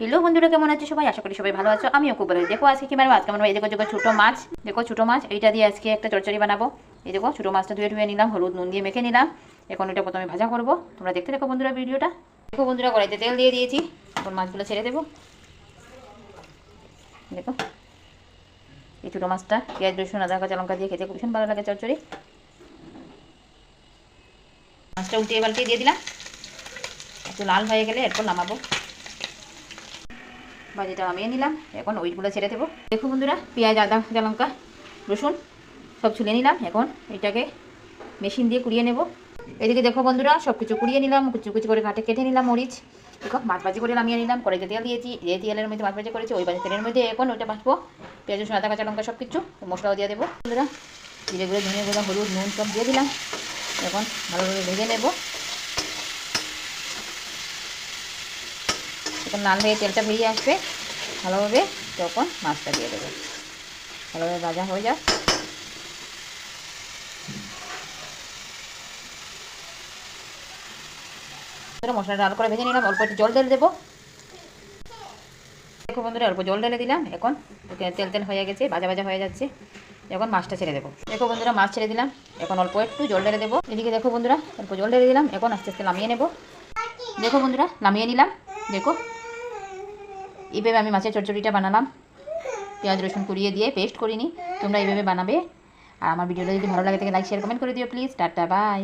Hello বন্ধুরা, কেমন আছে সবাই? আশা করি সবাই ভালো আছো। আমিও খুব ভালো। দেখো আজকে কি মারবো আজকে আমরা এই দেখো দেখো ছোটো মাছ। দেখো ছোটো মাছ, এইটা দিয়ে আজকে একটা চচ্চড়ি বানাবো। এই দেখো ছোটো মাছটা ধুয়ে ধুয়ে নিলাম, হলুদ, নুন দিয়ে মেখে নিলাম। এখন এটা প্রথমে ভাজা করব। তোমরা দেখতে দেখো বন্ধুরা ভিডিওটা। দেখো বন্ধুরা, কড়াইতে তেল দিয়ে দিয়েছি। এখন মাছগুলো ছেড়ে দেবো। দেখো। এই ছোটো মাছটা, পেঁয়াজ, রসুন, আদা, কাঁচা লঙ্কা দিয়ে খেতে ভীষণ ভালো লাগে চচ্চড়ি। মাছটা উল্টিয়ে পাল্টিয়ে দিয়ে দিলাম। একটু লাল হয়ে গেলে এরপর নামাবো। ভাজিটা নামিয়ে নিলাম। এখন ওইগুলো ছেড়ে দেবো। দেখো বন্ধুরা, পেঁয়াজ, আদা কাঁচা লঙ্কা, রসুন সব ছুলে নিলাম। এখন এটাকে মেশিন দিয়ে কুড়িয়ে নেব। এদিকে দেখো বন্ধুরা সব কিছু কুড়িয়ে নিলাম, কুচু কুচু করে কাটে কেটে নিলাম মরিচ। দেখো মাছ ভাজি করে নামিয়ে নিলাম, কড়াইতে তেল দিয়েছি, যে তেলের মধ্যে মাছ ভাজি করেছি, ওই ভাজি তেলের মধ্যে এখন ওইটা ভাজবো পেঁয়াজ, রসুন, আদা, কাঁচা লঙ্কা সব কিছু মশলাও দিয়ে দেবো। বন্ধুরা, জিরে গুঁড়ো, ধনে গুঁড়ো, হলুদ, নুন, সব দিয়ে দিলাম। এখন ভালোভাবে ভেজে নেব। যখন লাল হয়ে তেলটা বেরিয়ে আসবে, ভালোভাবে তখন মাছটা দিয়ে দেবে। ভালোভাবে ভাজা হয়ে যাক। মশলাটা লাল করে ভেজে নিলাম, অল্প একটু জল ঢেলে দেবো। দেখো বন্ধুরা, অল্প জল ঢেলে দিলাম, এখন তেল তেল হয়ে গেছে, ভাজা ভাজা হয়ে যাচ্ছে। এখন মাছটা ছেড়ে দেবো। দেখো বন্ধুরা, মাছ ছেড়ে দিলাম, এখন অল্প একটু জল ঢেলে দেবো। এদিকে দেখো বন্ধুরা, অল্প জল ঢেলে দিলাম, এখন আস্তে আস্তে নামিয়ে নেব। দেখো বন্ধুরা, নামিয়ে নিলাম দেখো এইভাবে আমি মাছের চচ্চড়িটা বানালাম। পেঁয়াজ, রসুন কুড়িয়ে দিয়ে পেস্ট করিনি। তোমরা এইভাবে বানাবে। আর আমার ভিডিওটা যদি ভালো লাগে থাকে লাইক শেয়ার কমেন্ট করে দিও প্লিজ টাটা বাই